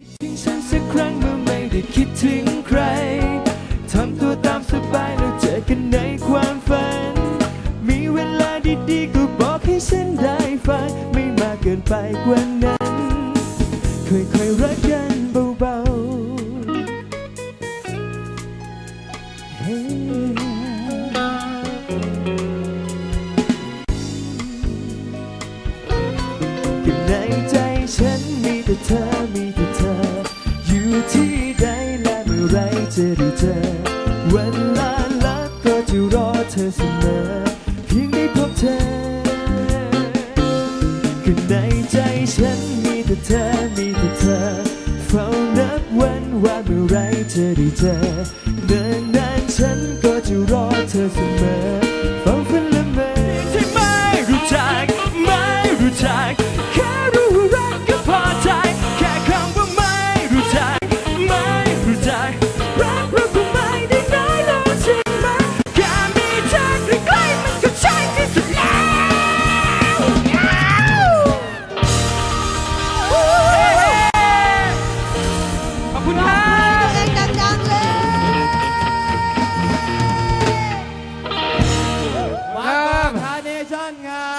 ถึงฉันสักครั้งเมื่อไม่ได้คิดถึงใครทำตัวตามสบายแล้วเจอกันในความฝัน มีเวลาดีๆก็บอกให้ฉันได้ฟังไม่มากเกินไปกว่านั้น ค่อยๆรักกันเบาๆ Hey ก็ในใจฉันมีแต่เธอมีแต่เธอ อยู่ที่ใดและเมื่อไรจะได้เจอวันลาลับก็จะรอเธอเสมอ เพียงได้พบเธอคือในใจฉันมีแต่เธอมีแต่เธอเฝ้านับวันว่าเมื่อไรจะได้เจอเดิน Semangat!